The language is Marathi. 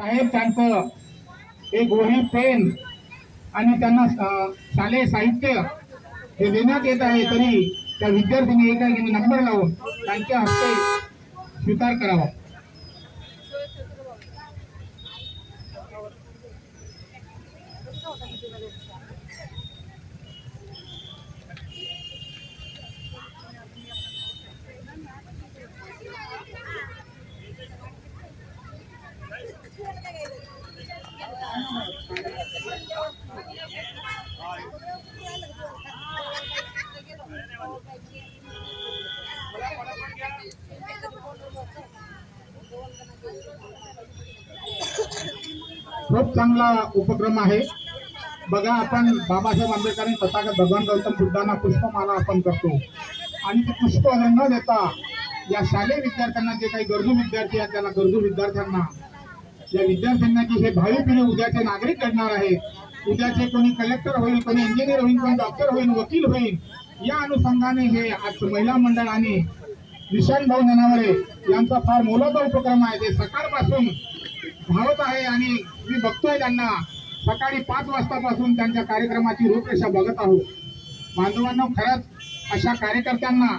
साहेब त्यांचं एक वही पेन आणि त्यांना शालेय साहित्य हे देण्यात येत आहे. तरी त्या विद्यार्थ्यांनी एकाएकी नंबर लावून त्यांच्या हस्ते स्वीकार करावा. खूप चांगला उपक्रम आहे. बघा आपण बाबासाहेब आंबेडकरांनी तथागत भगवान गौतम बुद्धांना पुष्पमाला आपण करतो. आणि ते पुष्प न देता या शालेय विद्यार्थ्यांना जे काही गरजू विद्यार्थी आहेत त्याला गरजू विद्यार्थ्यांना या विद्यार्थ्यांना की हे भावी पिढी उद्याचे नागरिक घडणार आहे उद्याचे कोणी कलेक्टर होईल कोणी इंजिनियर होईल कोणी डॉक्टर होईल वकील होईल या अनुषंगाने हे आज महिला मंडळ आणि निशान भाऊ ननावरे यांचा फार मोलाचा उपक्रम आहे. ते सकाळपासून धावत आहे आणि मी बघतोय त्यांना. सकाळी पाच वाजतापासून त्यांच्या कार्यक्रमाची रूपरेषा बघत आहोत. बांधवांनो खरंच अशा कार्यकर्त्यांना